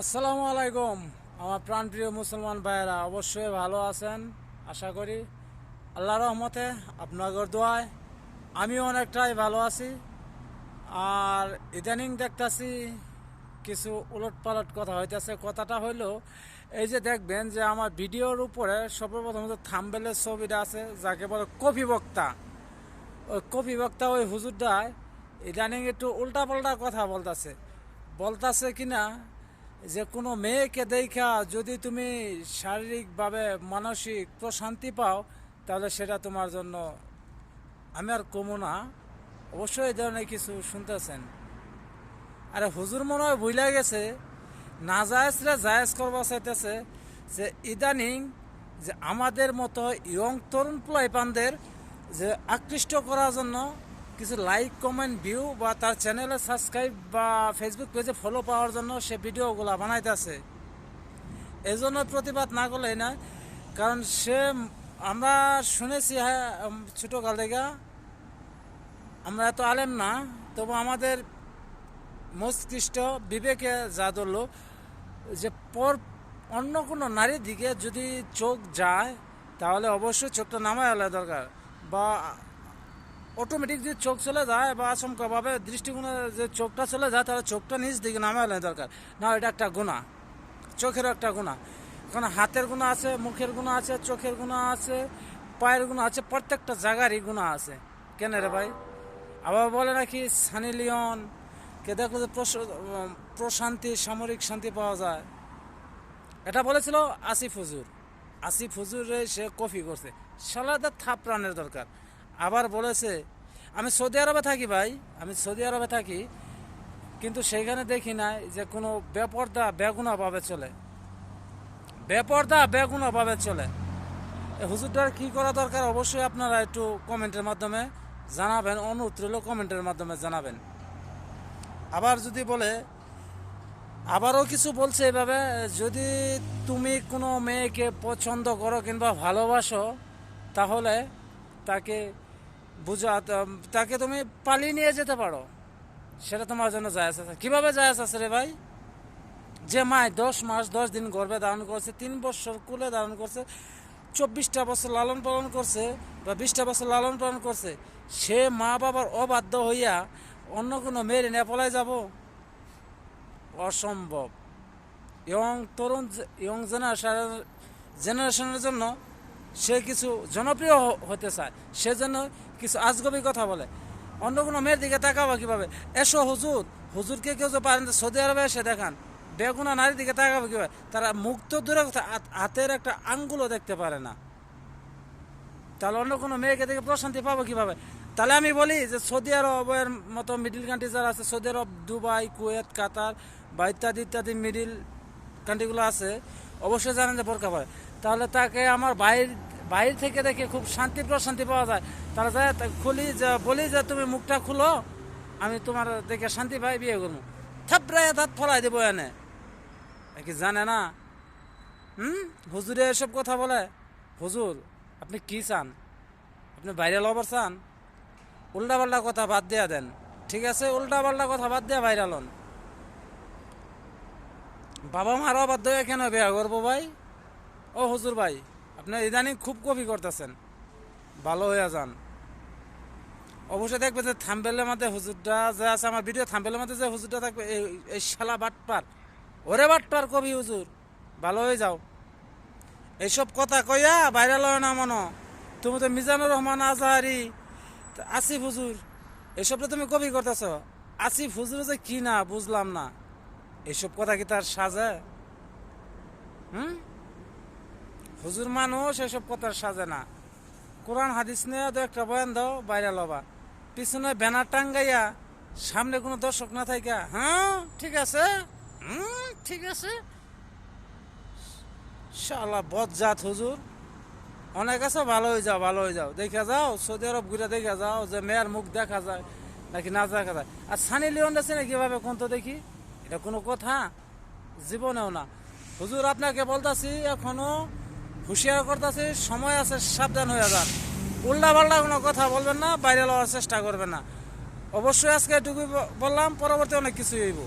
আসসালামু আলাইকুম, আমার প্রাণপ্রিয় মুসলমান ভাইয়েরা, অবশ্যই ভালো আছেন, আশা করি। আল্লাহ রহমতে আপনাদের দোয়ায় আমিও অনেকটাই ভালো আছি। আর ইদানিং দেখতাছি কিছু উলট পালট কথা হইতেছে। কথাটা হইল, এই যে দেখবেন যে আমার ভিডিওর উপরে সর্বপ্রথম থাম্বেলের ছবিটা আছে, যাকে বলে কফি বক্তা। ওই কফি বক্তা ওই হুজুরটায় ইদানিং একটু উল্টা পাল্টা কথা বলতাছে। বলতাছে কিনা যে কোনো মেয়েকে দেখা যদি তুমি শারীরিকভাবে, মানসিক প্রশান্তি পাও, তাহলে সেটা তোমার জন্য আমি আর কমো না। অবশ্যই এই ধরনের কিছু শুনতেছেন। আরে হুজুর মনে হয় ভুলে গেছে। না জায়েজরা জায়েজ করবা চাইতেছে যে ইদানিং যে আমাদের মতো ইয়ং তরুণ প্লাইপানদের যে আকৃষ্ট করার জন্য কিছু লাইক কমেন্ট ভিউ বা তার চ্যানেলে সাবস্ক্রাইব বা ফেসবুক পেজে ফলো পাওয়ার জন্য সে ভিডিওগুলো বানাইতেছে এই জন্য প্রতিবাদ না করলে না, কারণ সে আমরা শুনেছি হ্যাঁ ছোটকাল থেকে আমরা এত আলেম না, তবু আমাদের মস্তিষ্ক বিবেকে যা ধরলো যে পর অন্য কোনো নারীর দিকে যদি চোখ যায়, তাহলে অবশ্যই চোখটা নামায় আলা দরকার বা অটোমেটিক যদি চোখ চলে যায় বা আচমকাভাবে দৃষ্টিকোণে যে চোখটা চলে যায়, তাহলে চোখটা নিজ দিকে নামায় আলা দরকার। না, এটা একটা গুণা। চোখেরও একটা গুণা। কারণ হাতের গুণা আছে, মুখের গুণা আছে, চোখের গুণা আছে, পায়ের গুণা আছে, প্রত্যেকটা জায়গারই গুণা আছে। কেন রে ভাই? আবার বলে নাকি, সানি লিওন, কে দেখো যে প্রশ- প্রশান্তি, সামরিক শান্তি পাওয়া যায়? এটা বলেছিল আসিফ হুজুর। আসিফ হুজুরে সে কফি করছে। সালাদা থাপ প্রাণের দরকার। আবার বলেছে, আমি সৌদি আরবে থাকি ভাই, আমি সৌদি আরবে থাকি, কিন্তু সেইখানে দেখি নাই যে কোনো বেপর্দা বেগুনা ভাবে চলে। বেপর্দা বেগুনা ভাবে চলে। হুজুরটার কি করা দরকার অবশ্যই আপনারা একটু কমেন্টের মাধ্যমে জানাবেন, অনুরোধ রইল কমেন্টের মাধ্যমে জানাবেন। আবার যদি বলে, আবারও কিছু বলছে এভাবে, যদি তুমি কোনো মেয়েকে পছন্দ করো কিংবা ভালোবাসো, তাহলে তাকে বুঝা তাকে তুমি পালিয়ে নিয়ে যেতে পারো। সেটা তোমার জন্য জায়াজ আছে। কীভাবে জায়াজ আছে রে ভাই? যে মায় দশ মাস, দশ দিন গর্ভে ধারণ করছে, তিন বছর কুলে ধারণ করছে, চব্বিশটা বছর লালন পালন করছে বা বিশটা বছর লালন পালন করছে, সে মা বাবার অবাধ্য হইয়া অন্য কোনো মেয়ের নেপালায় যাব? অসম্ভব। ইয়ং তরুণ, ইয়ং জেনারেশন জেনারেশনের জন্য সে কিছু জনপ্রিয় হতে চায়। সেজন্য কিছু আজগবি কথা বলে। অন্য কোনো মেয়ের দিকে তাকাবো কীভাবে? এসো হুজুর। হুজুরকে কেউ যে পারেন সৌদি আরবে এসে দেখান। বেগুনা নারীর দিকে তাকাবো কীভাবে? তারা মুক্ত দূরে কথা হাতের একটা আঙ্গুলও দেখতে পারে না। তাহলে অন্য কোনো মেয়েকে দেখে প্রশান্তি পাবো কীভাবে? তাহলে আমি বলি যে সৌদি আরবের মতো মিডিল কান্ট্রি যারা আছে, Saudi Arab, Dubai, Kuwait, Qatar, বা ইত্যাদি ইত্যাদি মিডিল কান্ট্রিগুলো আছে, অবশ্যই জানেন যে বোরকা পরে। তাহলে তাকে আমার বাইর, বাইরে থেকে দেখে খুব শান্তি প্রশান্তি পাওয়া যায়। তাহলে খুলি যে, বলি যে তুমি মুখটা খুলো, আমি তোমার দেখে শান্তি পাই, বিয়ে করব। থাপড়ায় দাঁত ফলাই দেবো এনে। কি জানে না? হুম? হুজুরে এসব কথা বলে। হুজুর, আপনি কি চান? আপনি বাইরে লবার চান? উল্টা পাল্টা কথা বাদ দেয়া দেন। ঠিক আছে উল্টা পাল্টা কথা বাদ দেয়া ভাইরাল হন বাবা মার অবাধ্য হয়ে কেন বিয়া করব ভাই? ও হুজুর ভাই আপনি ইদানিং খুব কপি করতেছেন। ভালো হয়ে যান। অবশ্যই দেখবে যে থাম্বেলের মধ্যে হুজুরটা যে আছে, আমার ভিডিও থাম্বেলের মধ্যে যে হুজুরটা থাকবে, এই শালা বাটপার। ওরে বাটপার কবি হুজুর, ভালো হয়ে যাও। এইসব কথা কইয়া ভাইরাল হয় না মনো। তুমি তো মিজানুর রহমান আজহারি আসিফ হুজুর, এসবটা তুমি কবি করতেছ। আসিফ হুজুর যে কি না, বুঝলাম না। এসব কথা কি তার সাজে? হুম? হুজুর মানুষ এসব কথার সাজে না। কোরআন হাদিস নিয়ে তো একটা বয়ান দাও ভাইরাল হবা পিছনে ব্যানার টাঙ্গাইয়া সামনে কোনো দর্শক না থাইকা হ্যাঁ ঠিক আছে, হুম, ঠিক আছে। শালা বদজাত হুজুর। অনেক আছে, ভালো হয়ে যাও, ভালো হয়ে যাও। দেখে যাও, সৌদি আরব ঘুরে দেখে যাও, যে মেয়ের মুখ দেখা যায়, নাকি না দেখা যায়। আর সানি লিওন আছে না কীভাবে কোন তো দেখি? এটা কোনো কথা? জীবনেও না। হুজুর আপনাকে বলতাছি, এখনও হুঁশিয়ার আছে সময় আছে, সাবধান হয়ে যান। উল্টা পাল্টা কোনো কথা বলবেন না, বাইরে লওয়ার চেষ্টা করবেন না। অবশ্যই আজকে এটুকু বললাম, পরবর্তী অনেক কিছুই হইব।